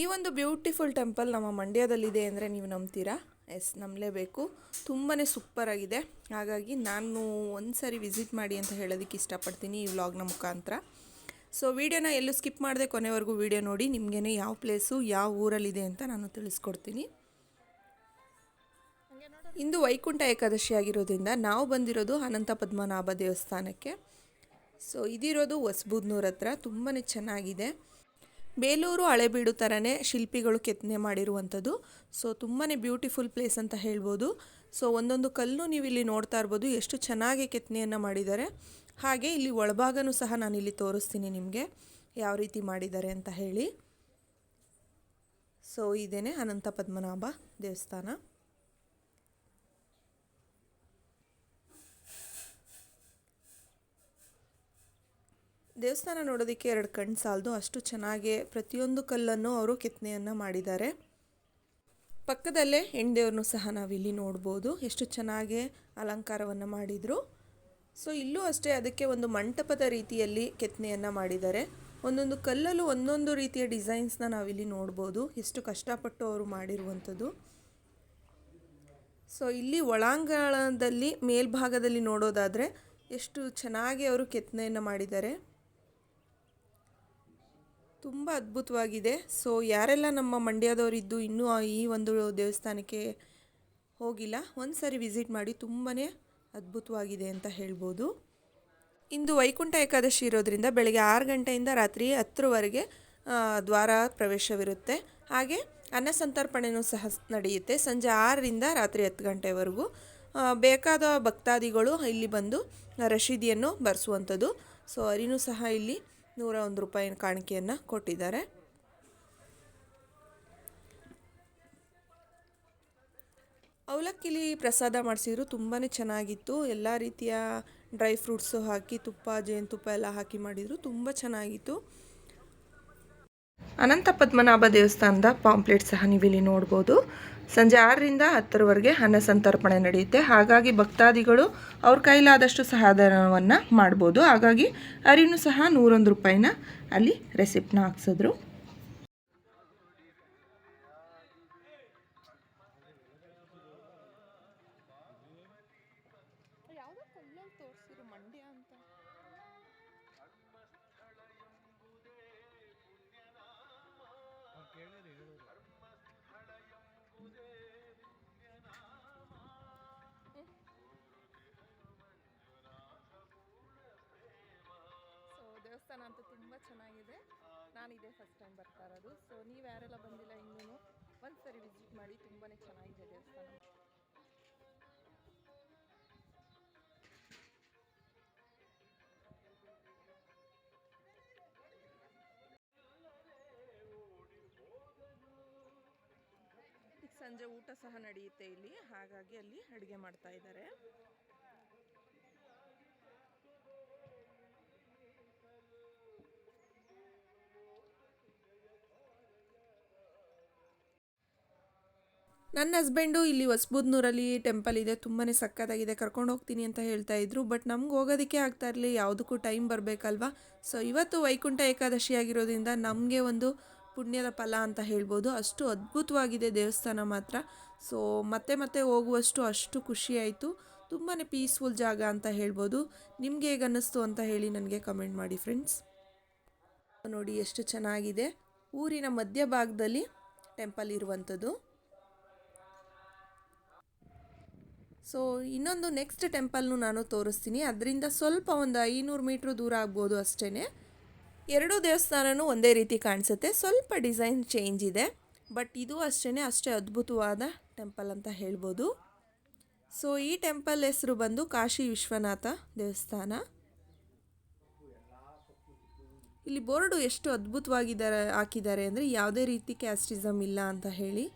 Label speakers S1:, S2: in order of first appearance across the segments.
S1: ಈ ಒಂದು beautiful temple ನಮ್ಮ ಮಂಡ್ಯದಲ್ಲಿದೆ ಅಂದರೆ ನೀವು ನಂಬ್ತೀರಾ? ಎಸ್ ನಂಬಲೇಬೇಕು. ತುಂಬಾ ಸೂಪರಾಗಿದೆ ಹಾಗಾಗಿ ನಾನು ಒಂದು ಸಾರಿ ವಿಸಿಟ್ ಮಾಡಿ ಅಂತ ಹೇಳೋದಕ್ಕೆ ಇಷ್ಟಪಡ್ತೀನಿ ಈ ವ್ಲಾಗ್ನ ಮುಖಾಂತರ. ಸೊ ವಿಡಿಯೋನ ಎಲ್ಲೂ ಸ್ಕಿಪ್ ಮಾಡದೆ ಕೊನೆವರೆಗೂ ವೀಡಿಯೋ ನೋಡಿ, ನಿಮಗೇನೆ ಯಾವ ಪ್ಲೇಸು ಯಾವ ಊರಲ್ಲಿದೆ ಅಂತ ನಾನು ತಿಳಿಸ್ಕೊಡ್ತೀನಿ. ಇಂದು ವೈಕುಂಠ ಏಕಾದಶಿ ಆಗಿರೋದ್ರಿಂದ ನಾವು ಬಂದಿರೋದು ಅನಂತ ಪದ್ಮನಾಭ ದೇವಸ್ಥಾನಕ್ಕೆ. ಸೊ ಇದಿರೋದು ಹೊಸಬೂದ್ನೂರ ಹತ್ರ. ತುಂಬಾ ಚೆನ್ನಾಗಿದೆ. ಬೇಲೂರು ಹಳೆಬೀಡು ಥರನೇ ಶಿಲ್ಪಿಗಳು ಕೆತ್ತನೆ ಮಾಡಿರುವಂಥದ್ದು. ಸೊ ತುಂಬಾ ಬ್ಯೂಟಿಫುಲ್ ಪ್ಲೇಸ್ ಅಂತ ಹೇಳ್ಬೋದು. ಸೊ ಒಂದೊಂದು ಕಲ್ಲು ನೀವು ಇಲ್ಲಿ ನೋಡ್ತಾ ಇರ್ಬೋದು ಎಷ್ಟು ಚೆನ್ನಾಗಿ ಕೆತ್ತನೆಯನ್ನು ಮಾಡಿದ್ದಾರೆ. ಹಾಗೆ ಇಲ್ಲಿ ಒಳಭಾಗನೂ ಸಹ ನಾನು ಇಲ್ಲಿ ತೋರಿಸ್ತೀನಿ ನಿಮಗೆ ಯಾವ ರೀತಿ ಮಾಡಿದ್ದಾರೆ ಅಂತ ಹೇಳಿ. ಸೊ ಇದೇನೆ ಅನಂತ ಪದ್ಮನಾಭ ದೇವಸ್ಥಾನ. ದೇವಸ್ಥಾನ ನೋಡೋದಕ್ಕೆ ಎರಡು ಕಣ್ಣು ಸಾಲದು, ಅಷ್ಟು ಚೆನ್ನಾಗಿ ಪ್ರತಿಯೊಂದು ಕಲ್ಲನ್ನು ಅವರು ಕೆತ್ತನೆಯನ್ನು ಮಾಡಿದ್ದಾರೆ. ಪಕ್ಕದಲ್ಲೇ ಹೆಣ್ದೇವ್ರನ್ನೂ ಸಹ ನಾವಿಲ್ಲಿ ನೋಡ್ಬೋದು, ಎಷ್ಟು ಚೆನ್ನಾಗಿ ಅಲಂಕಾರವನ್ನು ಮಾಡಿದರು. ಸೊ, ಇಲ್ಲೂ ಅಷ್ಟೇ ಅದಕ್ಕೆ ಒಂದು ಮಂಟಪದ ರೀತಿಯಲ್ಲಿ ಕೆತ್ತನೆಯನ್ನು ಮಾಡಿದ್ದಾರೆ. ಒಂದೊಂದು ಕಲ್ಲಲ್ಲೂ ಒಂದೊಂದು ರೀತಿಯ ಡಿಸೈನ್ಸ್ನ ನಾವಿಲ್ಲಿ ನೋಡ್ಬೋದು, ಎಷ್ಟು ಕಷ್ಟಪಟ್ಟು ಅವರು ಮಾಡಿರುವಂಥದ್ದು. ಸೊ, ಇಲ್ಲಿ ಒಳಾಂಗಣದಲ್ಲಿ ಮೇಲ್ಭಾಗದಲ್ಲಿ ನೋಡೋದಾದರೆ ಎಷ್ಟು ಚೆನ್ನಾಗಿ ಅವರು ಕೆತ್ತನೆಯನ್ನು ಮಾಡಿದ್ದಾರೆ. ತುಂಬ ಅದ್ಭುತವಾಗಿದೆ. ಸೊ ಯಾರೆಲ್ಲ ನಮ್ಮ ಮಂಡ್ಯದವರಿದ್ದು ಇನ್ನೂ ಈ ಒಂದು ದೇವಸ್ಥಾನಕ್ಕೆ ಹೋಗಿಲ್ಲ ಒಂದು ಸಾರಿ ವಿಸಿಟ್ ಮಾಡಿ ತುಂಬಾ ಅದ್ಭುತವಾಗಿದೆ ಅಂತ ಹೇಳ್ಬೋದು. ಇಂದು ವೈಕುಂಠ ಏಕಾದಶಿ ಇರೋದ್ರಿಂದ ಬೆಳಗ್ಗೆ ಆರು ಗಂಟೆಯಿಂದ ರಾತ್ರಿ ಹತ್ತರವರೆಗೆ ದ್ವಾರ ಪ್ರವೇಶವಿರುತ್ತೆ. ಹಾಗೆ ಅನ್ನ ಸಂತರ್ಪಣೆಯೂ ಸಹ ನಡೆಯುತ್ತೆ. ಸಂಜೆ ಆರರಿಂದ ರಾತ್ರಿ ಹತ್ತು ಗಂಟೆವರೆಗೂ. ಬೇಕಾದ ಭಕ್ತಾದಿಗಳು ಇಲ್ಲಿ ಬಂದು ರಶೀದಿಯನ್ನು ಬರೆಸುವಂಥದ್ದು. ಸೊ ಅರಿನೂ ಸಹ ಇಲ್ಲಿ ನೂರ ಒಂದು ರೂಪಾಯಿ ಕಾಣಿಕೆಯನ್ನು ಕೊಟ್ಟಿದ್ದಾರೆ. ಅವಲಕ್ಕಿಲಿ ಪ್ರಸಾದ ಮಾಡಿಸಿದ್ರು ತುಂಬಾ ಚೆನ್ನಾಗಿತ್ತು. ಎಲ್ಲ ರೀತಿಯ ಡ್ರೈ ಫ್ರೂಟ್ಸು ಹಾಕಿ, ತುಪ್ಪ ಜೇನುತುಪ್ಪ ಎಲ್ಲ ಹಾಕಿ ಮಾಡಿದರು ತುಂಬ ಚೆನ್ನಾಗಿತ್ತು. ಅನಂತ ಪದ್ಮನಾಭ ದೇವಸ್ಥಾನದ ಪಾಂಪ್ಲೆಟ್ ಸಹ ನೀವಿಲ್ಲಿ ನೋಡ್ಬೋದು. ಸಂಜೆ ಆರರಿಂದ ಹತ್ತರವರೆಗೆ ಅನ್ನ ಸಂತರ್ಪಣೆ ನಡೆಯುತ್ತೆ. ಹಾಗಾಗಿ ಭಕ್ತಾದಿಗಳು ಅವ್ರ ಕೈಲಾದಷ್ಟು ಸಹಾಯಧನವನ್ನು ಮಾಡ್ಬೋದು. ಹಾಗಾಗಿ ಅರಿನೂ ಸಹ ನೂರೊಂದು ರೂಪಾಯಿನ ಅಲ್ಲಿ ರೆಸಿಪ್ಟ್ನ ಹಾಕ್ಸಿದ್ರು. ಅಂತ ಸೊ ದೇವಸ್ಥಾನ ಅಂತೂ ತುಂಬ ಚೆನ್ನಾಗಿದೆ. ನಾನಿದೆ ಫಸ್ಟ್ ಟೈಮ್ ಬರ್ತಾ ಇರೋದು. ಸೊ ನೀವು ಯಾರೆಲ್ಲ ಬಂದಿಲ್ಲ ಇನ್ನೂ ಒಂದ್ಸರಿ ವಿಸಿಟ್ ಮಾಡಿ ತುಂಬಾ ಚೆನ್ನಾಗಿದೆ ದೇವಸ್ಥಾನ. ಸಂಜೆ ಊಟ ಸಹ ನಡೆಯುತ್ತೆ ಇಲ್ಲಿ. ಹಾಗಾಗಿ ಅಲ್ಲಿ ಅಡುಗೆ ಮಾಡ್ತಾ ಇದ್ದಾರೆ. ನನ್ನ ಹಸ್ಬೆಂಡು ಇಲ್ಲಿ ಹೊಸಬೂದ್ನೂರಲ್ಲಿ ಟೆಂಪಲ್ ಇದೆ. ತುಂಬಾ ಸಕ್ಕತ್ತಾಗಿದೆ ಕರ್ಕೊಂಡು ಹೋಗ್ತೀನಿ ಅಂತ ಹೇಳ್ತಾ ಇದ್ರು. ಬಟ್ ನಮ್ಗೆ ಹೋಗೋದಕ್ಕೆ ಆಗ್ತಾ ಇರಲಿ ಯಾವುದಕ್ಕೂ ಟೈಮ್ ಬರಬೇಕಲ್ವಾ? ಸೊ ಇವತ್ತು ವೈಕುಂಠ ಏಕಾದಶಿ ಆಗಿರೋದ್ರಿಂದ ನಮಗೆ ಒಂದು ಪುಣ್ಯದ ಫಲ ಅಂತ ಹೇಳ್ಬೋದು. ಅಷ್ಟು ಅದ್ಭುತವಾಗಿದೆ ದೇವಸ್ಥಾನ ಮಾತ್ರ. ಸೊ ಮತ್ತೆ ಮತ್ತೆ ಹೋಗುವಷ್ಟು ಅಷ್ಟು ಖುಷಿಯಾಯಿತು ತುಂಬಾ ಪೀಸ್ಫುಲ್ ಜಾಗ ಅಂತ ಹೇಳ್ಬೋದು. ನಿಮ್ಗೆ ಹೇಗೆ ಅನ್ನಿಸ್ತು ಅಂತ ಹೇಳಿ ನನಗೆ ಕಮೆಂಟ್ ಮಾಡಿ ಫ್ರೆಂಡ್ಸ್ ನೋಡಿ ಎಷ್ಟು ಚೆನ್ನಾಗಿದೆ. ಊರಿನ ಮಧ್ಯಭಾಗದಲ್ಲಿ ಟೆಂಪಲ್ ಇರುವಂಥದ್ದು. ಸೊ ಇನ್ನೊಂದು ನೆಕ್ಸ್ಟ್ ಟೆಂಪಲ್ನು ನಾನು ತೋರಿಸ್ತೀನಿ. ಅದರಿಂದ ಸ್ವಲ್ಪ ಒಂದು ಐನೂರು ಮೀಟ್ರ್ ದೂರ ಆಗ್ಬೋದು ಅಷ್ಟೇ ಎರಡೂ ದೇವಸ್ಥಾನವೂ ಒಂದೇ ರೀತಿ ಕಾಣಿಸುತ್ತೆ. ಸ್ವಲ್ಪ ಡಿಸೈನ್ ಚೇಂಜ್ ಇದೆ. ಬಟ್ ಇದು ಅಷ್ಟೇ ಅಷ್ಟೇ ಅದ್ಭುತವಾದ ಟೆಂಪಲ್ ಅಂತ ಹೇಳ್ಬೋದು. ಸೊ, ಈ ಟೆಂಪಲ್ ಹೆಸರು ಬಂದು ಕಾಶಿ ವಿಶ್ವನಾಥ ದೇವಸ್ಥಾನ. ಇಲ್ಲಿ ಬೋರ್ಡು ಎಷ್ಟು ಅದ್ಭುತವಾಗಿದ್ದಾರೆ, ಹಾಕಿದ್ದಾರೆ ಅಂದರೆ ಯಾವುದೇ ರೀತಿ ಕ್ಯಾಸ್ಟಿಸಮ್ ಇಲ್ಲ ಅಂತ ಹೇಳಿ.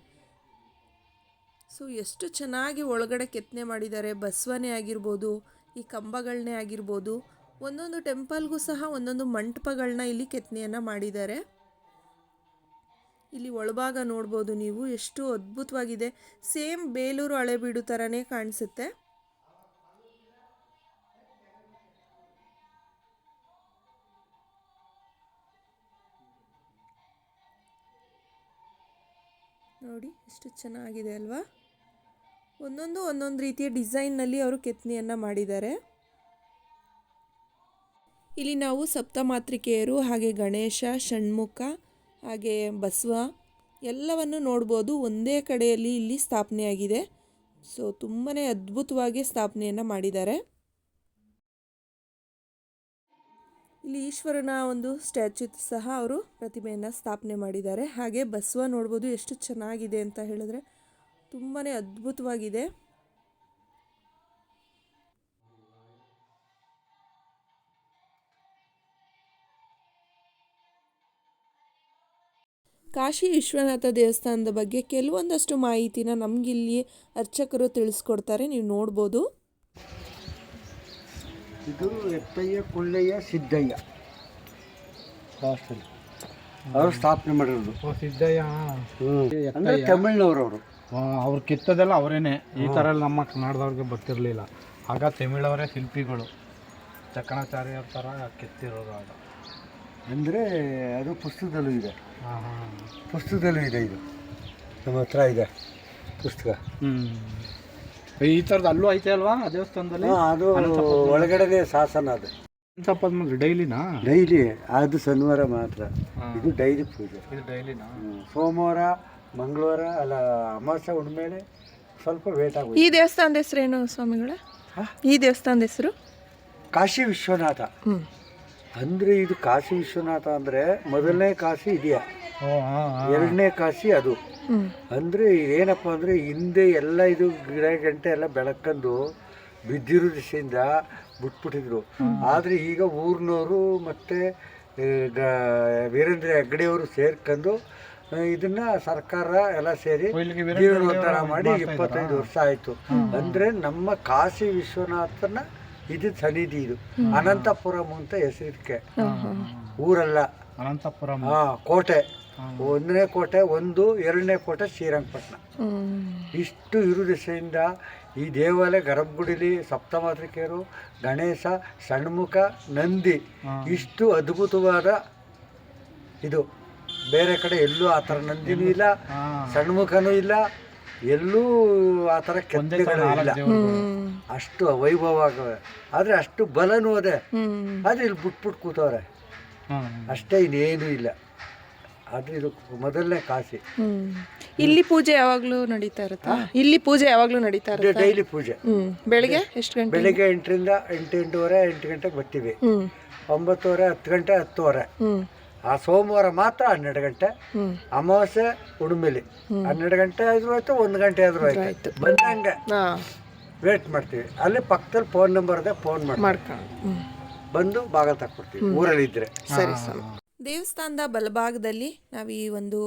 S1: ಸೊ, ಎಷ್ಟು ಚೆನ್ನಾಗಿ ಒಳಗಡೆ ಕೆತ್ತನೆ ಮಾಡಿದ್ದಾರೆ. ಬಸವನೇ ಆಗಿರ್ಬೋದು, ಈ ಕಂಬಗಳನ್ನೇ ಆಗಿರ್ಬೋದು. ಒಂದೊಂದು ಟೆಂಪಲ್ಗೂ ಸಹ ಒಂದೊಂದು ಮಂಟಪಗಳನ್ನ ಇಲ್ಲಿ ಕೆತ್ತನೆಯನ್ನು ಮಾಡಿದ್ದಾರೆ. ಇಲ್ಲಿ ಒಳಭಾಗ ನೋಡ್ಬೋದು ನೀವು, ಎಷ್ಟು ಅದ್ಭುತವಾಗಿದೆ. ಸೇಮ್ ಬೇಲೂರು ಹಳೆಬೀಡು ಥರನೇ ಕಾಣಿಸುತ್ತೆ. ನೋಡಿ, ಎಷ್ಟು ಚೆನ್ನಾಗಿದೆ ಅಲ್ವಾ. ಒಂದೊಂದು ಒಂದೊಂದು ರೀತಿಯ ಡಿಸೈನ್ನಲ್ಲಿ ಅವರು ಕೆತ್ತನೆಯನ್ನು ಮಾಡಿದ್ದಾರೆ. ಇಲ್ಲಿ ನಾವು ಸಪ್ತಮಾತ್ರಿಕೆಯರು, ಹಾಗೆ ಗಣೇಶ, ಷಣ್ಮುಖ, ಹಾಗೆ ಬಸವ ಎಲ್ಲವನ್ನು ನೋಡ್ಬೋದು. ಒಂದೇ ಕಡೆಯಲ್ಲಿ ಇಲ್ಲಿ ಸ್ಥಾಪನೆಯಾಗಿದೆ. ಸೊ ತುಂಬಾ ಅದ್ಭುತವಾಗಿ ಸ್ಥಾಪನೆಯನ್ನು ಮಾಡಿದ್ದಾರೆ. ಇಲ್ಲಿ ಈಶ್ವರನ ಒಂದು ಸ್ಟ್ಯಾಚ್ಯೂ ಸಹ ಅವರು ಪ್ರತಿಮೆಯನ್ನು ಸ್ಥಾಪನೆ ಮಾಡಿದ್ದಾರೆ. ಹಾಗೆ ಬಸವ ನೋಡ್ಬೋದು ಎಷ್ಟು ಚೆನ್ನಾಗಿದೆ ಅಂತ ಹೇಳಿದ್ರೆ ತುಂಬಾ ಅದ್ಭುತವಾಗಿದೆ. ಕಾಶಿ ವಿಶ್ವನಾಥ ದೇವಸ್ಥಾನದ ಬಗ್ಗೆ ಕೆಲವೊಂದಷ್ಟು ಮಾಹಿತಿನ ನಮಗಿಲ್ಲಿ ಅರ್ಚಕರು ತಿಳಿಸ್ಕೊಡ್ತಾರೆ ನೀವು ನೋಡ್ಬೋದು.
S2: ಇದು ಎತ್ತಯ್ಯ ಕೊಳ್ಳಯ್ಯ ಸಿದ್ದಯ್ಯ. ಅವರು ಸ್ಥಾಪನೆ ಮಾಡಿರೋದು.
S3: ಓ ಸಿದ್ದಯ್ಯ
S2: ಅಂದ್ರೆ ತಮಿಳ್ನವ್ರು ಅವರು.
S3: ಅವ್ರು ಕಿತ್ತದೆಲ್ಲ ಅವರೇನೆ. ಈ ಥರ ಎಲ್ಲ ನಮ್ಮ ಕನ್ನಡದವ್ರಿಗೆ ಗೊತ್ತಿರಲಿಲ್ಲ. ಆಗ ತಮಿಳವರೇ ಶಿಲ್ಪಿಗಳು. ಚಕ್ಕಣಾಚಾರ್ಯರ ಥರ ಕೆತ್ತಿರೋದು ಆಗ.
S2: ಅಂದರೆ ಅದು ಪುಸ್ತಕದಲ್ಲೂ ಇದೆ.
S3: ಹಾಂ ಹಾಂ.
S2: ಪುಸ್ತಕದಲ್ಲೂ ಇದೆ ಇದು. ನಮ್ಮ ಹತ್ರ ಇದೆ ಪುಸ್ತಕ.
S3: ಈ ಥರದ್ದು ಅಲ್ಲೂ ಐತೆ ಅಲ್ವಾ? ಆ ದೇವಸ್ಥಾನದಲ್ಲಿ?
S2: ಹಾ, ಅದು ಒಳಗಡೆನೆ ಶಾಸನ ಅದು.
S3: ಅನಂತಪದ್ಮಲ್ಲಿ ಡೈಲಿನಾ?
S2: ಡೈಲಿ ಅದು ಶನಿವಾರ ಮಾತ್ರ. ಇದು ಡೈಲಿ ಪೂಜೆ.
S3: ಇದು ಡೈಲಿನಾ?
S2: ಸೋಮವಾರ ಮಂಗಳವಾರ ಅಲ್ಲ ಅಮಾವಾಸ್ಯೆ ಉಂಡ್ಮೇಲೆ ಸ್ವಲ್ಪ ವೇಟ್
S1: ಆಗುತ್ತೆ
S2: ಈ
S1: ದೇವಸ್ಥಾನದ ಹೆಸರೇನು ಸ್ವಾಮಿಗಳ? ಈ ದೇವಸ್ಥಾನದ ಹೆಸರು?
S2: ಕಾಶಿ ವಿಶ್ವನಾಥ.
S1: ಹ್ಞೂ
S2: ಅಂದ್ರೆ ಇದು ಕಾಶಿ ವಿಶ್ವನಾಥ ಅಂದ್ರೆ ಮೊದಲನೇ ಕಾಶಿ ಇದೆಯಾ? ಎರಡನೇ ಕಾಶಿ ಅದು. ಅಂದರೆ ಏನಪ್ಪ ಅಂದ್ರೆ ಹಿಂದೆ ಎಲ್ಲ ಇದು ಗಿಡ ಗಂಟೆ ಎಲ್ಲ ಬೆಳಕಂದು ಬಿದ್ದಿರೋ ದಿಶೆಯಿಂದ ಬಿಟ್ಬಿಟ್ಟಿದ್ರು. ಆದ್ರೆ ಈಗ ಊರಿನವರು ಮತ್ತೆ ವೀರೇಂದ್ರ ಹೆಗ್ಗಡೆಯವರು ಸೇರ್ಕೊಂಡು ಇದನ್ನ ಸರ್ಕಾರ ಎಲ್ಲ ಸೇರಿ
S3: ಜೀವನೋದ್ಧಾರ
S2: ಜೀರ್ಣೋದ್ಧಾರ ಮಾಡಿ ಇಪ್ಪತ್ತೈದು ವರ್ಷ ಆಯ್ತು. ಅಂದ್ರೆ ನಮ್ಮ ಕಾಶಿ ವಿಶ್ವನಾಥನ ಇದು ಸನ್ನಿಧಿ ಇದು. ಅನಂತಪುರಂ ಅಂತ ಹೆಸರಿಕೆ ಊರಲ್ಲ.
S3: ಅನಂತಪುರಂ.
S2: ಹಾ ಕೋಟೆ. ಒಂದನೇ ಕೋಟೆ ಒಂದು ಎರಡನೇ ಕೋಟೆ ಶ್ರೀರಂಗಪಟ್ಟಣ ಇಷ್ಟು ಇರು ದಿಸೆಯಿಂದ ಈ ದೇವಾಲಯ ಗರ್ಭಗುಡಿಲಿ ಸಪ್ತಮಾತೃಕೆಯರು ಗಣೇಶ ಷಣ್ಮುಖ ನಂದಿ ಇಷ್ಟು ಅದ್ಭುತವಾದ ಇದು. ಬೇರೆ ಕಡೆ ಎಲ್ಲೂ ಆ ಥರ ನಂದಿನೂ ಇಲ್ಲ ಷಣ್ಮುಖನೂ ಇಲ್ಲ ಎಲ್ಲೂ ಆ ಥರ
S3: ಒಂದೇ ಥರ
S2: ಕೆತ್ತನೆಗಳು ಇಲ್ಲ.
S3: ನಾಲ್ಕು
S2: ಅಷ್ಟು ವೈಭವ ಆಗವೆ ಆದರೆ ಅಷ್ಟು ಬಲನೂ ಅದೇ. ಆದರೆ ಇಲ್ಲಿ ಬಿಟ್ಬಿಟ್ಟು ಕೂತವ್ರೆ. ಅಷ್ಟೇ ಇನ್ನೇನೂ ಇಲ್ಲ. ಆದರೆ ಇದು ಮೊದಲನೇ ಕಾಸಿ.
S1: ಹ್ಞೂ ಇಲ್ಲಿ ಪೂಜೆ ಯಾವಾಗಲೂ ನಡೀತಾ ಇರುತ್ತಾ? ಇಲ್ಲಿ ಪೂಜೆ ಯಾವಾಗಲೂ ನಡೀತಾ ಇರುತ್ತೆ?
S2: ಡೈಲಿ ಪೂಜೆ.
S1: ಬೆಳಿಗ್ಗೆ ಎಷ್ಟು ಗಂಟೆ
S2: ಬೆಳಿಗ್ಗೆ ಎಂಟರಿಂದ ಎಂಟು ಎಂಟೂವರೆ ಎಂಟು ಗಂಟೆಗೆ ಬರ್ತೀವಿ. ಒಂಬತ್ತುವರೆ ಹತ್ತು ಗಂಟೆ ಹತ್ತುವರೆ.
S1: ಹ್ಞೂ
S2: ಆ ಸೋಮವಾರ ಮಾತ್ರ ಹನ್ನೆರಡು ಗಂಟೆ ಅಮಾವಾಸ್ಯೆ ಉಡುಮೆಲಿ. ಹನ್ನೆರಡು ಗಂಟೆ ಆದ್ರೂ ಆಯ್ತು ಒಂದು ಗಂಟೆ ಆದ್ರೂ ಆಯ್ತು. ಬಂದಂಗೆ ವೇಟ್ ಮಾಡ್ತೀವಿ. ಅಲ್ಲಿ ಪಕ್ಕದಲ್ಲಿ ಫೋನ್ ನಂಬರ್ ಇದೆ ಫೋನ್ ಮಾಡಿ
S1: ಮಾಡ್ಕೊಂಡು
S2: ಬಂದು ಬಾಗಲ್ ತಕ್ಕೊಡ್ತೀವಿ. ಊರಲ್ಲಿ ಇದ್ರೆ.
S1: ಸರಿ ಸರಿ. ದೇವಸ್ಥಾನದ ಬಲಭಾಗದಲ್ಲಿ ನಾವು ಈ ಒಂದು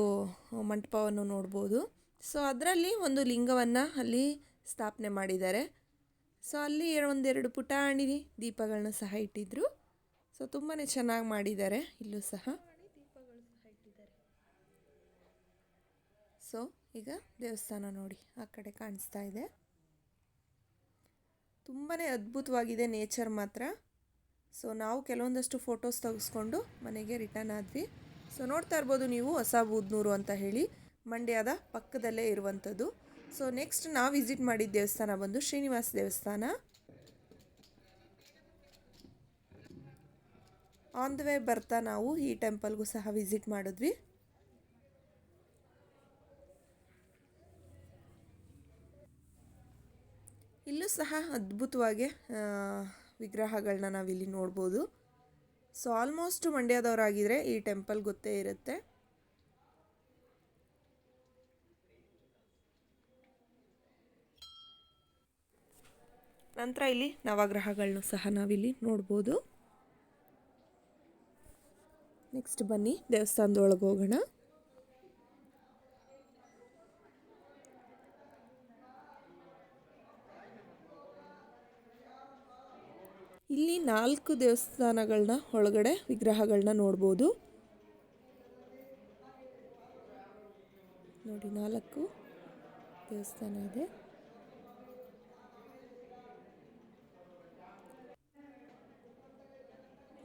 S1: ಮಂಟಪವನ್ನು ನೋಡ್ಬೋದು. ಸೊ ಅದರಲ್ಲಿ ಒಂದು ಲಿಂಗವನ್ನ ಅಲ್ಲಿ ಸ್ಥಾಪನೆ ಮಾಡಿದ್ದಾರೆ. ಸೊ ಅಲ್ಲಿ ಒಂದೆರಡು ಪುಟಾಣಿ ದೀಪಗಳನ್ನ ಸಹ ಇಟ್ಟಿದ್ರು. ಸೊ ತುಂಬಾ ಚೆನ್ನಾಗಿ ಮಾಡಿದ್ದಾರೆ. ಇಲ್ಲೂ ಸಹ. ಸೊ, ಈಗ ದೇವಸ್ಥಾನ ನೋಡಿ, ಆ ಕಡೆ ಕಾಣಿಸ್ತಾ ಇದೆ. ತುಂಬಾ ಅದ್ಭುತವಾಗಿದೆ ನೇಚರ್ ಮಾತ್ರ. ಸೊ, ನಾವು ಕೆಲವೊಂದಷ್ಟು ಫೋಟೋಸ್ ತೆಗೆಸ್ಕೊಂಡು ಮನೆಗೆ ರಿಟರ್ನ್ ಆದ್ವಿ. ಸೊ, ನೋಡ್ತಾ ಇರ್ಬೋದು ನೀವು ಹೊಸ ಬೂದ್ನೂರು ಅಂತ ಹೇಳಿ, ಮಂಡ್ಯದ ಪಕ್ಕದಲ್ಲೇ ಇರುವಂಥದ್ದು. ಸೊ, ನೆಕ್ಸ್ಟ್ ನಾವು ವಿಸಿಟ್ ಮಾಡಿದ ದೇವಸ್ಥಾನ ಬಂದು ಶ್ರೀನಿವಾಸ ದೇವಸ್ಥಾನ. ಆನ್ ದ ವೇ ಬರ್ತಾ ನಾವು ಈ ಟೆಂಪಲ್ಗೂ ಸಹ ವಿಸಿಟ್ ಮಾಡಿದ್ವಿ. ಇಲ್ಲೂ ಸಹ ಅದ್ಭುತವಾಗಿ ವಿಗ್ರಹಗಳನ್ನ ನಾವಿಲ್ಲಿ ನೋಡ್ಬೋದು. ಸೊ ಆಲ್ಮೋಸ್ಟ್ ಮಂಡ್ಯದವರಾಗಿದ್ದರೆ ಈ ಟೆಂಪಲ್ ಗೊತ್ತೇ ಇರುತ್ತೆ. ನಂತರ ಇಲ್ಲಿ ನವಗ್ರಹಗಳನ್ನು ಸಹ ನಾವಿಲ್ಲಿ ನೋಡ್ಬೋದು. ನೆಕ್ಸ್ಟ್ ಬನ್ನಿ ದೇವಸ್ಥಾನದೊಳಗೆ ಹೋಗೋಣ. ಇಲ್ಲಿ ನಾಲ್ಕು ದೇವಸ್ಥಾನಗಳನ್ನ ಒಳಗಡೆ ವಿಗ್ರಹಗಳನ್ನ ನೋಡ್ಬೋದು. ನೋಡಿ ನಾಲ್ಕು ದೇವಸ್ಥಾನ ಇದೆ.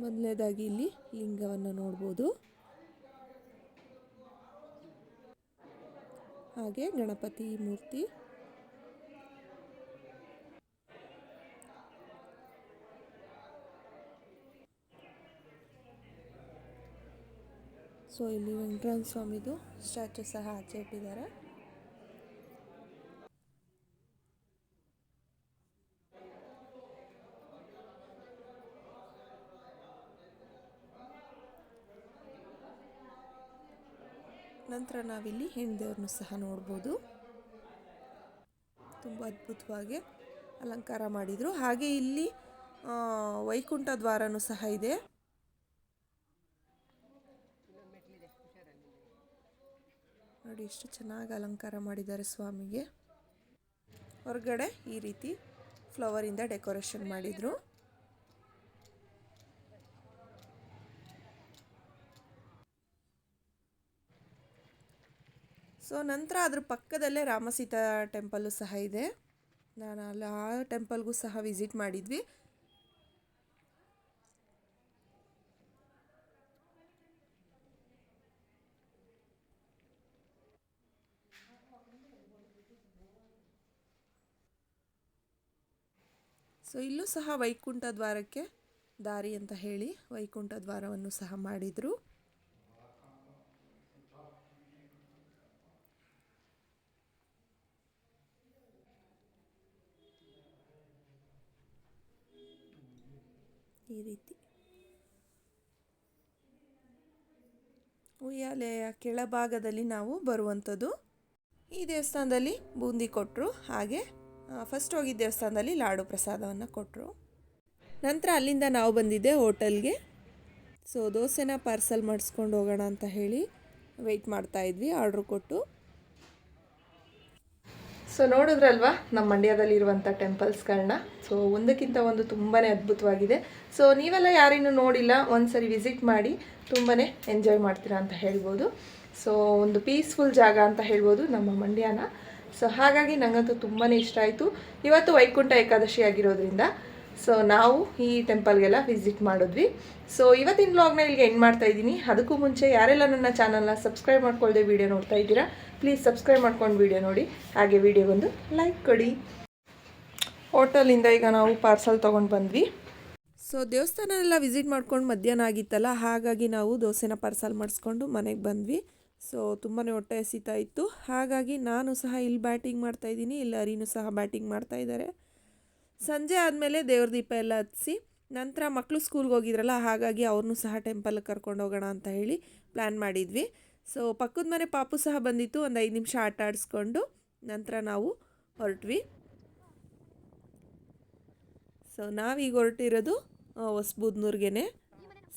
S1: ಮೊದಲನೇದಾಗಿ ಇಲ್ಲಿ ಲಿಂಗವನ್ನು ನೋಡ್ಬೋದು. ಹಾಗೆ ಗಣಪತಿ ಮೂರ್ತಿ. ಸೊ ಇಲ್ಲಿ ವೆಂಕಟರಾಮ ಸ್ವಾಮಿದು ಸ್ಟ್ಯಾಚು ಸಹ ಆಚೆ ಇಟ್ಟಿದ್ದಾರೆ. ನಂತರ ನಾವಿಲ್ಲಿ ಹೆಣ್ದೇವ್ರನ್ನು ಸಹ ನೋಡ್ಬೋದು. ತುಂಬ ಅದ್ಭುತವಾಗಿ ಅಲಂಕಾರ ಮಾಡಿದರು. ಹಾಗೆ ಇಲ್ಲಿ ವೈಕುಂಠ ದ್ವಾರನೂ ಸಹ ಇದೆ. ನೋಡಿ ಎಷ್ಟು ಚೆನ್ನಾಗಿ ಅಲಂಕಾರ ಮಾಡಿದ್ದಾರೆ ಸ್ವಾಮಿಗೆ. ಹೊರಗಡೆ ಈ ರೀತಿ ಫ್ಲವರಿಂದ ಡೆಕೋರೇಷನ್ ಮಾಡಿದರು. ಸೊ, ನಂತರ ಅದ್ರ ಪಕ್ಕದಲ್ಲೇ ರಾಮಸೀತಾ ಟೆಂಪಲ್ಲು ಸಹ ಇದೆ. ನಾನು ಅಲ್ಲಿ ಆ ಟೆಂಪಲ್ಗೂ ಸಹ ವಿಸಿಟ್ ಮಾಡಿದ್ವಿ. ಸೊ, ಇಲ್ಲೂ ಸಹ ವೈಕುಂಠ ದ್ವಾರಕ್ಕೆ ದಾರಿ ಅಂತ ಹೇಳಿ ವೈಕುಂಠ ದ್ವಾರವನ್ನು ಸಹ ಮಾಡಿದರು. ಈ ರೀತಿ. ಉಯ್ಯಾಲೆಯ ಕೆಳಭಾಗದಲ್ಲಿ ನಾವು ಬರುವಂಥದ್ದು ಈ ದೇವಸ್ಥಾನದಲ್ಲಿ ಬೂಂದಿ ಕೊಟ್ಟರು ಹಾಗೆ ಫಸ್ಟ್ ಹೋಗಿ ದೇವಸ್ಥಾನದಲ್ಲಿ ಲಾಡು ಪ್ರಸಾದವನ್ನು ಕೊಟ್ಟರು ನಂತರ ಅಲ್ಲಿಂದ ನಾವು ಬಂದಿದ್ದೆ ಹೋಟೆಲ್ಗೆ. ಸೊ ದೋಸೆನ ಪಾರ್ಸಲ್ ಮಾಡಿಸ್ಕೊಂಡು ಹೋಗೋಣ ಅಂತ ಹೇಳಿ ವೆಯ್ಟ್ ಮಾಡ್ತಾ ಇದ್ವಿ ಆರ್ಡ್ರ್ ಕೊಟ್ಟು. ಸೊ ನೋಡಿದ್ರಲ್ವಾ? ನಮ್ಮ ಮಂಡ್ಯದಲ್ಲಿರುವಂಥ ಟೆಂಪಲ್ಸ್ಗಳನ್ನ ಸೊ ಒಂದಕ್ಕಿಂತ ಒಂದು ತುಂಬಾ ಅದ್ಭುತವಾಗಿದೆ. ಸೊ ನೀವೆಲ್ಲ ಯಾರಿನ್ನೂ ನೋಡಿಲ್ಲ, ಒಂದ್ಸರಿ ವಿಸಿಟ್ ಮಾಡಿ ತುಂಬಾ ಎಂಜಾಯ್ ಮಾಡ್ತೀರಾ ಅಂತ ಹೇಳ್ಬೋದು. ಸೊ ಒಂದು ಪೀಸ್ಫುಲ್ ಜಾಗ ಅಂತ ಹೇಳ್ಬೋದು ನಮ್ಮ ಮಂಡ್ಯನ. ಸೊ ಹಾಗಾಗಿ ನನಗಂತೂ ತುಂಬಾ ಇಷ್ಟ ಆಯಿತು. ಇವತ್ತು ವೈಕುಂಠ ಏಕಾದಶಿ ಆಗಿರೋದ್ರಿಂದ ಸೊ ನಾವು ಈ ಟೆಂಪಲ್ಗೆಲ್ಲ ವಿಸಿಟ್ ಮಾಡಿದ್ವಿ. ಸೊ ಇವತ್ತಿನ ವ್ಲಾಗ್ನ ಇಲ್ಲಿಗೆ ಎಂಡ್ ಮಾಡ್ತಾ ಇದ್ದೀನಿ. ಅದಕ್ಕೂ ಮುಂಚೆ ಯಾರೆಲ್ಲ ನನ್ನ ಚಾನಲ್ನ ಸಬ್ಸ್ಕ್ರೈಬ್ ಮಾಡ್ಕೊಳ್ಳದೆ ವಿಡಿಯೋ ನೋಡ್ತಾ ಇದ್ದೀರಾ ಪ್ಲೀಸ್ ಸಬ್ಸ್ಕ್ರೈಬ್ ಮಾಡ್ಕೊಂಡು ವಿಡಿಯೋ ನೋಡಿ. ಹಾಗೆ ವಿಡಿಯೋಗೊಂದು ಲೈಕ್ ಕೊಡಿ. ಹೋಟೆಲಿಂದ ಈಗ ನಾವು ಪಾರ್ಸಲ್ ತೊಗೊಂಡು ಬಂದ್ವಿ. ಸೊ ದೇವಸ್ಥಾನ ಎಲ್ಲ ವಿಸಿಟ್ ಮಾಡ್ಕೊಂಡು ಮಧ್ಯಾಹ್ನ ಆಗಿತ್ತಲ್ಲ, ಹಾಗಾಗಿ ನಾವು ದೋಸೆನ ಪಾರ್ಸಲ್ ಮಾಡಿಸ್ಕೊಂಡು ಮನೆಗೆ ಬಂದ್ವಿ. ಸೊ ತುಂಬಾ ಹೊಟ್ಟೆ ಹಸಿತಾ ಇತ್ತು. ಹಾಗಾಗಿ ನಾನು ಸಹ ಇಲ್ಲಿ ಬ್ಯಾಟಿಂಗ್ ಮಾಡ್ತಾ ಇದ್ದೀನಿ, ಇಲ್ಲಿ ಅರಿನೂ ಸಹ ಬ್ಯಾಟಿಂಗ್ ಮಾಡ್ತಾ ಇದ್ದಾರೆ. ಸಂಜೆ ಆದಮೇಲೆ ದೇವ್ರ ದೀಪ ಎಲ್ಲ ಹತ್ತಿಸಿ ನಂತರ ಮಕ್ಕಳು ಸ್ಕೂಲ್ಗೆ ಹೋಗಿದ್ರಲ್ಲ, ಹಾಗಾಗಿ ಅವ್ರನ್ನೂ ಸಹ ಟೆಂಪಲ್ಗೆ ಕರ್ಕೊಂಡು ಹೋಗೋಣ ಅಂತ ಹೇಳಿ ಪ್ಲ್ಯಾನ್ ಮಾಡಿದ್ವಿ. ಸೊ ಪಕ್ಕದ ಮನೆ ಪಾಪು ಸಹ ಬಂದಿತ್ತು. ಒಂದು ಐದು ನಿಮಿಷ ಆಟ ಆಡಿಸ್ಕೊಂಡು ನಂತರ ನಾವು ಹೊರಟ್ವಿ. ಸೊ ನಾವೀಗ ಹೊರಟಿರೋದು ಹೊಸಬೂದ್ನೂರ್ಗೆ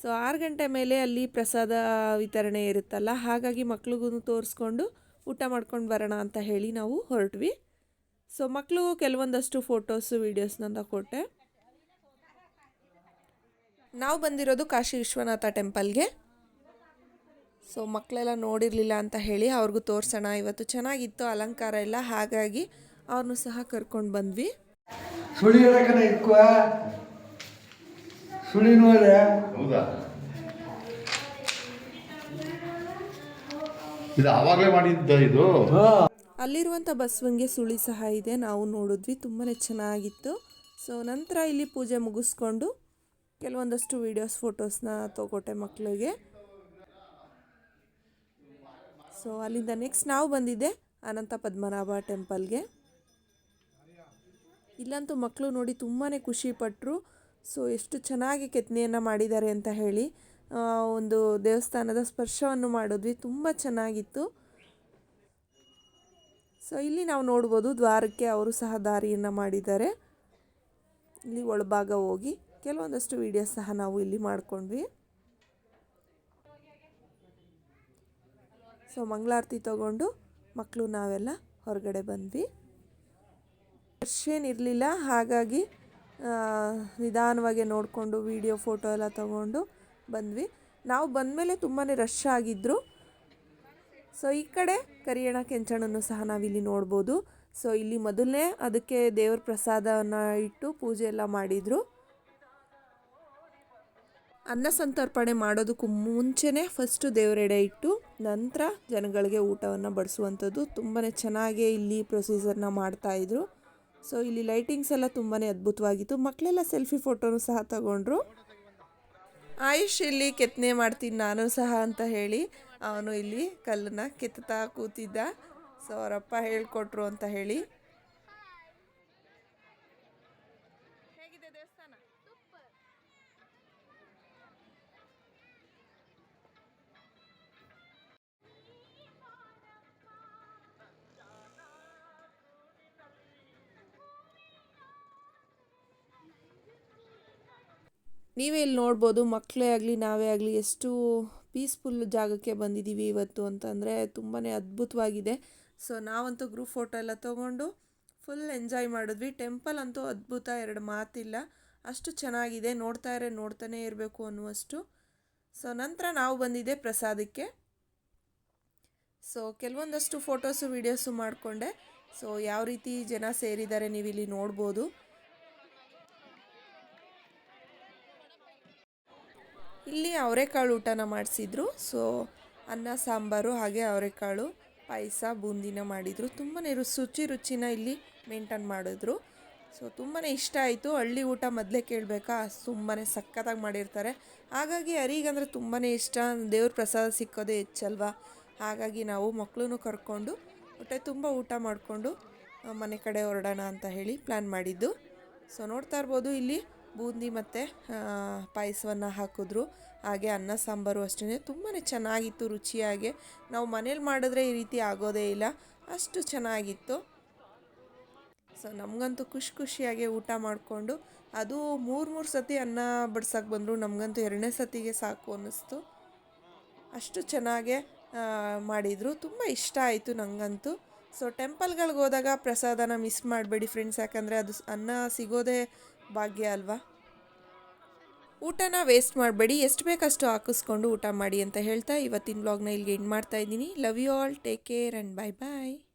S1: ಸೊ ಆರು ಗಂಟೆ ಮೇಲೆ ಅಲ್ಲಿ ಪ್ರಸಾದ ವಿತರಣೆ ಇರುತ್ತಲ್ಲ, ಹಾಗಾಗಿ ಮಕ್ಳಿಗೂ ತೋರಿಸ್ಕೊಂಡು ಊಟ ಮಾಡ್ಕೊಂಡು ಬರೋಣ ಅಂತ ಹೇಳಿ ನಾವು ಹೊರಟ್ವಿ. ಸೊ ಮಕ್ಳಿಗೂ ಕೆಲವೊಂದಷ್ಟು ಫೋಟೋಸು ವೀಡಿಯೋಸ್ನ ಕೊಟ್ಟೆ. ನಾವು ಬಂದಿರೋದು ಕಾಶಿ ವಿಶ್ವನಾಥ ಟೆಂಪಲ್ಗೆ. ಸೊ ಮಕ್ಕಳೆಲ್ಲ ನೋಡಿರಲಿಲ್ಲ ಅಂತ ಹೇಳಿ ಅವ್ರಿಗೂ ತೋರಿಸೋಣ. ಇವತ್ತು ಚೆನ್ನಾಗಿತ್ತು ಅಲಂಕಾರ ಎಲ್ಲ ಹಾಗಾಗಿ ಅವ್ರನ್ನೂ ಸಹ ಕರ್ಕೊಂಡು ಬಂದ್ವಿ.
S4: ಇದು.
S1: ಅಲ್ಲಿರುವಂಥ ಬಸವನಿಗೆ ಸುಳಿ ಸಹ ಇದೆ. ನಾವು ನೋಡಿದ್ವಿ ತುಂಬಾ ಚೆನ್ನಾಗಿತ್ತು. ಸೊ ನಂತರ ಇಲ್ಲಿ ಪೂಜೆ ಮುಗಿಸ್ಕೊಂಡು ಕೆಲವೊಂದಷ್ಟು ವೀಡಿಯೋಸ್ ಫೋಟೋಸ್ನ ತಗೋಟೆ ಮಕ್ಕಳಿಗೆ. ಸೊ ಅಲ್ಲಿಂದ ನೆಕ್ಸ್ಟ್ ನಾವು ಬಂದಿದ್ದೆ ಅನಂತ ಪದ್ಮನಾಭ ಟೆಂಪಲ್ಗೆ ಇಲ್ಲಂತೂ ಮಕ್ಕಳು ನೋಡಿ ತುಂಬಾ ಖುಷಿಪಟ್ಟರು ಸೊ ಎಷ್ಟು ಚೆನ್ನಾಗಿ ಕೆತ್ತನೆಯನ್ನು ಮಾಡಿದ್ದಾರೆ ಅಂತ ಹೇಳಿ ಒಂದು ದೇವಸ್ಥಾನದ ಸ್ಪರ್ಶವನ್ನು ಮಾಡಿದ್ವಿ. ತುಂಬ ಚೆನ್ನಾಗಿತ್ತು. ಸೊ ಇಲ್ಲಿ ನಾವು ನೋಡ್ಬೋದು ದ್ವಾರಕ್ಕೆ ಅವರು ಸಹ ದಾರಿಯನ್ನು ಮಾಡಿದ್ದಾರೆ. ಇಲ್ಲಿ ಒಳಭಾಗ ಹೋಗಿ, ಕೆಲವೊಂದಷ್ಟು ವೀಡಿಯೋಸ್ ಸಹ ನಾವು ಇಲ್ಲಿ ಮಾಡ್ಕೊಂಡ್ವಿ. ಸೊ ಮಂಗಳಾರತಿ ತಗೊಂಡು ಮಕ್ಕಳು ನಾವೆಲ್ಲ ಹೊರಗಡೆ ಬಂದ್ವಿ. ಏನಿರಲಿಲ್ಲ ಹಾಗಾಗಿ ನಿಧಾನವಾಗಿ ನೋಡಿಕೊಂಡು ವಿಡಿಯೋ ಫೋಟೋ ಎಲ್ಲ ತಗೊಂಡು ಬಂದ್ವಿ. ನಾವು ಬಂದಮೇಲೆ ತುಂಬಾ ರಶ್ ಆಗಿದ್ದರು ಸೊ ಈ ಕಡೆ ಕರಿಯಣ ಕೆಂಚಣ್ಣನ್ನು ಸಹ ನಾವಿಲ್ಲಿ ನೋಡ್ಬೋದು. ಸೊ ಇಲ್ಲಿ ಮೊದಲನೇ ಅದಕ್ಕೆ ದೇವ್ರ ಪ್ರಸಾದವನ್ನು ಇಟ್ಟು ಪೂಜೆ ಎಲ್ಲ ಮಾಡಿದರು. ಅನ್ನ ಸಂತರ್ಪಣೆ ಮಾಡೋದಕ್ಕೂ ಮುಂಚೆನೇ ಫಸ್ಟು ದೇವರೆಡೆ ಇಟ್ಟು ನಂತರ ಜನಗಳಿಗೆ ಊಟವನ್ನು ಬಡಿಸುವಂಥದ್ದು ತುಂಬಾ ಚೆನ್ನಾಗೇ ಇಲ್ಲಿ ಪ್ರೊಸೀಜರ್ನ ಮಾಡ್ತಾಯಿದ್ರು ಸೊ ಇಲ್ಲಿ ಲೈಟಿಂಗ್ಸ್ ಎಲ್ಲ ತುಂಬಾ ಅದ್ಭುತವಾಗಿತ್ತು. ಮಕ್ಕಳೆಲ್ಲ ಸೆಲ್ಫಿ ಫೋಟೋನು ಸಹ ತಗೊಂಡ್ರು. ಆಯುಷ್ ಇಲ್ಲಿ ಕೆತ್ತನೆ ಮಾಡ್ತೀನಿ, ನಾನು ಸಹ ಅಂತ ಹೇಳಿ ಅವನು ಇಲ್ಲಿ ಕಲ್ಲನ್ನ ಕೆತ್ತಾ ಕೂತಿದ್ದ. ಸೊ ಅವರಪ್ಪ ಹೇಳಿಕೊಟ್ರು ಅಂತ ಹೇಳಿ. ನೀವೇ ಇಲ್ಲಿ ನೋಡ್ಬೋದು, ಮಕ್ಕಳೇ ಆಗಲಿ, ನಾವೇ ಆಗಲಿ ಎಷ್ಟು ಪೀಸ್ಫುಲ್ ಜಾಗಕ್ಕೆ ಬಂದಿದ್ದೀವಿ ಇವತ್ತು ಅಂತಂದರೆ ತುಂಬಾ ಅದ್ಭುತವಾಗಿದೆ. ಸೊ ನಾವಂತೂ ಗ್ರೂಪ್ ಫೋಟೋ ಎಲ್ಲ ತೊಗೊಂಡು ಫುಲ್ ಎಂಜಾಯ್ ಮಾಡಿದ್ವಿ. ಟೆಂಪಲ್ ಅಂತೂ ಅದ್ಭುತ, ಎರಡು ಮಾತಿಲ್ಲ. ಅಷ್ಟು ಚೆನ್ನಾಗಿದೆ. ನೋಡ್ತಾ ಇರೋ ನೋಡ್ತಾನೇ ಇರಬೇಕು ಅನ್ನುವಷ್ಟು. ಸೊ ನಂತರ ನಾವು ಬಂದಿದ್ದೆ ಪ್ರಸಾದಕ್ಕೆ. ಸೊ ಕೆಲವೊಂದಷ್ಟು ಫೋಟೋಸು ವೀಡಿಯೋಸು ಮಾಡಿಕೊಂಡೆ. ಸೊ ಯಾವ ರೀತಿ ಜನ ಸೇರಿದ್ದಾರೆ ನೀವು ಇಲ್ಲಿ ನೋಡ್ಬೋದು. ಇಲ್ಲಿ ಅವರೆಕಾಳು ಊಟನ ಮಾಡಿಸಿದ್ರು. ಸೊ ಅನ್ನ, ಸಾಂಬಾರು ಹಾಗೆ ಅವರೆಕಾಳು, ಪಾಯಸ, ಬೂಂದಿನ ಮಾಡಿದರು. ತುಂಬಾ ರುಚಿ ರುಚಿನ ಇಲ್ಲಿ ಮೇಂಟೈನ್ ಮಾಡಿದ್ರು. ಸೊ ತುಂಬಾ ಇಷ್ಟ ಆಯಿತು. ಹಳ್ಳಿ ಊಟ ಮೊದಲೇ ಕೇಳಬೇಕಾ? ತುಂಬಾ ಸಖತ್ತಾಗಿ ಮಾಡಿರ್ತಾರೆ. ಹಾಗಾಗಿ ಅರಿಗಂದರೆ ತುಂಬಾ ಇಷ್ಟ. ದೇವ್ರ ಪ್ರಸಾದ ಸಿಕ್ಕೋದೇ ಹೆಚ್ಚಲ್ವಾ? ಹಾಗಾಗಿ ನಾವು ಮಕ್ಕಳನ್ನು ಕರ್ಕೊಂಡು, ಹೊಟ್ಟೆ ತುಂಬ ಊಟ ಮಾಡಿಕೊಂಡು, ಮನೆ ಕಡೆ ಹೊರಡೋಣ ಅಂತ ಹೇಳಿ ಪ್ಲ್ಯಾನ್ ಮಾಡಿದ್ದು. ಸೊ ನೋಡ್ತಾ ಇರ್ಬೋದು ಇಲ್ಲಿ ಬೂಂದಿ ಮತ್ತು ಪಾಯಸವನ್ನು ಹಾಕಿದ್ರು. ಹಾಗೆ ಅನ್ನ, ಸಾಂಬಾರು ಅಷ್ಟೇ. ತುಂಬಾ ಚೆನ್ನಾಗಿತ್ತು, ರುಚಿಯಾಗಿ. ನಾವು ಮನೇಲಿ ಮಾಡಿದ್ರೆ ಈ ರೀತಿ ಆಗೋದೇ ಇಲ್ಲ. ಅಷ್ಟು ಚೆನ್ನಾಗಿತ್ತು. ಸೊ ನಮಗಂತೂ ಖುಷಿ ಖುಷಿಯಾಗಿ ಊಟ ಮಾಡಿಕೊಂಡು, ಅದು ಮೂರು ಮೂರು ಸತಿ ಅನ್ನ ಬಡ್ಸೋಕೆ ಬಂದರು. ನಮಗಂತೂ ಎರಡನೇ ಸತಿಗೆ ಸಾಕು ಅನ್ನಿಸ್ತು. ಅಷ್ಟು ಚೆನ್ನಾಗೆ ಮಾಡಿದರು. ತುಂಬ ಇಷ್ಟ ಆಯಿತು ನನಗಂತೂ ಸೊ ಟೆಂಪಲ್ಗಳಿಗೆ ಹೋದಾಗ ಪ್ರಸಾದನ ಮಿಸ್ ಮಾಡಬೇಡಿ ಫ್ರೆಂಡ್ಸ್ ಯಾಕಂದರೆ ಅದು ಅನ್ನ ಸಿಗೋದೇ ಭಾಗ್ಯ ಅಲ್ವಾ? ಊಟನ ವೇಸ್ಟ್ ಮಾಡಬೇಡಿ. ಎಷ್ಟು ಬೇಕಷ್ಟು ಹಾಕಿಸ್ಕೊಂಡು ಊಟ ಮಾಡಿ ಅಂತ ಹೇಳ್ತಾ ಇವತ್ತಿನ ಬ್ಲಾಗ್ನ ಇಲ್ಲಿಗೆ ಎಂಡ್ ಮಾಡ್ತಾ ಇದ್ದೀನಿ. Love you all take care and bye bye